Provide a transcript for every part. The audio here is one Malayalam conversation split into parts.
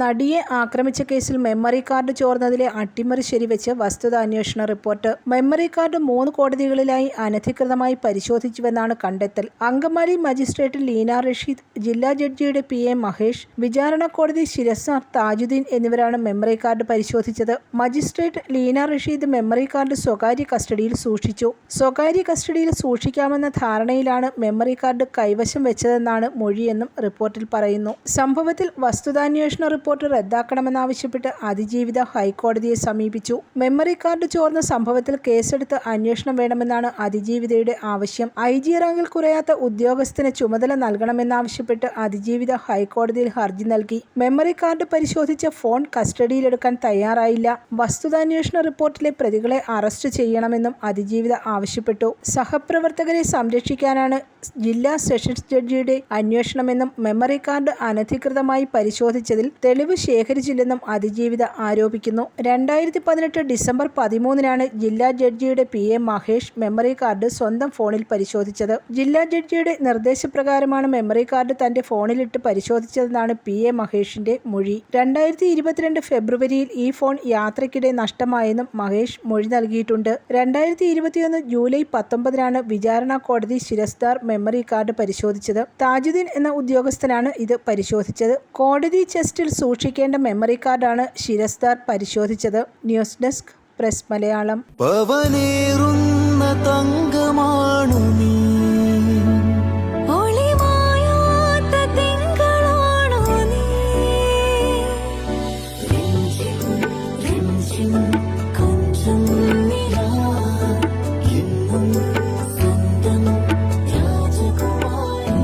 നടിയെ ആക്രമിച്ച കേസിൽ മെമ്മറി കാർഡ് ചോർന്നതിലെ അട്ടിമറി ശരിവെച്ച് വസ്തുത അന്വേഷണ റിപ്പോർട്ട്. മെമ്മറി കാർഡ് മൂന്ന് കോടതികളിലായി അനധികൃതമായി പരിശോധിച്ചുവെന്നാണ് കണ്ടെത്തൽ. അങ്കമാലി മജിസ്ട്രേറ്റ് ലീന റഷീദ് ജില്ലാ ജഡ്ജിയുടെ പി എ മഹേഷ് വിചാരണ കോടതി ശിരസാർ താജുദ്ദീൻ എന്നിവരാണ് മെമ്മറി കാർഡ് പരിശോധിച്ചത്. Magistrate Leena Rasheed memory card സ്വകാര്യ കസ്റ്റഡിയിൽ സൂക്ഷിച്ചു. സ്വകാര്യ കസ്റ്റഡിയിൽ സൂക്ഷിക്കാമെന്ന ധാരണയിലാണ് മെമ്മറി കാർഡ് കൈവശം വെച്ചതെന്നാണ് മൊഴിയെന്നും റിപ്പോർട്ടിൽ പറയുന്നു. സംഭവത്തിൽ വസ്തുതാന്വേഷണ റിപ്പോർട്ട് റദ്ദാക്കണമെന്നാവശ്യപ്പെട്ട് അതിജീവിത ഹൈക്കോടതിയെ സമീപിച്ചു. മെമ്മറി കാർഡ് ചോർന്ന സംഭവത്തിൽ കേസെടുത്ത് അന്വേഷണം വേണമെന്നാണ് അതിജീവിതയുടെ ആവശ്യം. ഐ ജി റാങ്കിൽ കുറയാത്ത ഉദ്യോഗസ്ഥന് ചുമതല നൽകണമെന്നാവശ്യപ്പെട്ട് അതിജീവിത ഹൈക്കോടതിയിൽ ഹർജി നൽകി. മെമ്മറി കാർഡ് പരിശോധിച്ച ഫോൺ കസ്റ്റഡിയിലെടുക്കാൻ തയ്യാറായില്ല. വസ്തുതാന്വേഷണ റിപ്പോർട്ടിലെ പ്രതികളെ അറസ്റ്റ് ചെയ്യണമെന്നും അതിജീവിത ആവശ്യപ്പെട്ടു. സഹപ്രവർത്തകരെ സംരക്ഷിക്കാനാണ് ജില്ലാ സെഷൻസ് ജഡ്ജിയുടെ അന്വേഷണമെന്നും മെമ്മറി കാർഡ് അനധികൃതമായി പരിശോധിച്ചതിൽ തെളിവ് ശേഖരിച്ചില്ലെന്നും അതിജീവിത ആരോപിക്കുന്നു. രണ്ടായിരത്തി പതിനെട്ട് ഡിസംബർ പതിമൂന്നിനാണ് ജില്ലാ ജഡ്ജിയുടെ P A Mahesh memory card സ്വന്തം ഫോണിൽ പരിശോധിച്ചത്. ജില്ലാ ജഡ്ജിയുടെ നിർദ്ദേശപ്രകാരമാണ് മെമ്മറി കാർഡ് തന്റെ ഫോണിലിട്ട് പരിശോധിച്ചതെന്നാണ് പി എ മഹേഷിന്റെ മൊഴി. രണ്ടായിരത്തി ഇരുപത്തിരണ്ട് ഫെബ്രുവരിയിൽ ഈ ഫോൺ യാത്രയ്ക്കിടെ നഷ്ടമായെന്നും മഹേഷ് മൊഴി നൽകിയിട്ടുണ്ട്. രണ്ടായിരത്തി ഇരുപത്തിയൊന്ന് ജൂലൈ പത്തൊമ്പതിനാണ് വിചാരണ കോടതി ശിരസ്ദാർ മെമ്മറി കാർഡ് പരിശോധിച്ചത്. താജുദ്ദീൻ എന്ന ഉദ്യോഗസ്ഥനാണ് ഇത് പരിശോധിച്ചത്. കോടതി ചെസ്റ്റിൽ സൂക്ഷിക്കേണ്ട മെമ്മറി കാർഡാണ് ശിരസ്താർ പരിശോധിച്ചത് ന്യൂസ് ഡെസ്ക് പ്രസ് മലയാളം രാജകുമാരി തങ്കമാണു നീ രാജകുമാരി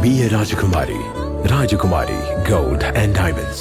Be a Rajakumari. Rajakumari Gold and Diamonds.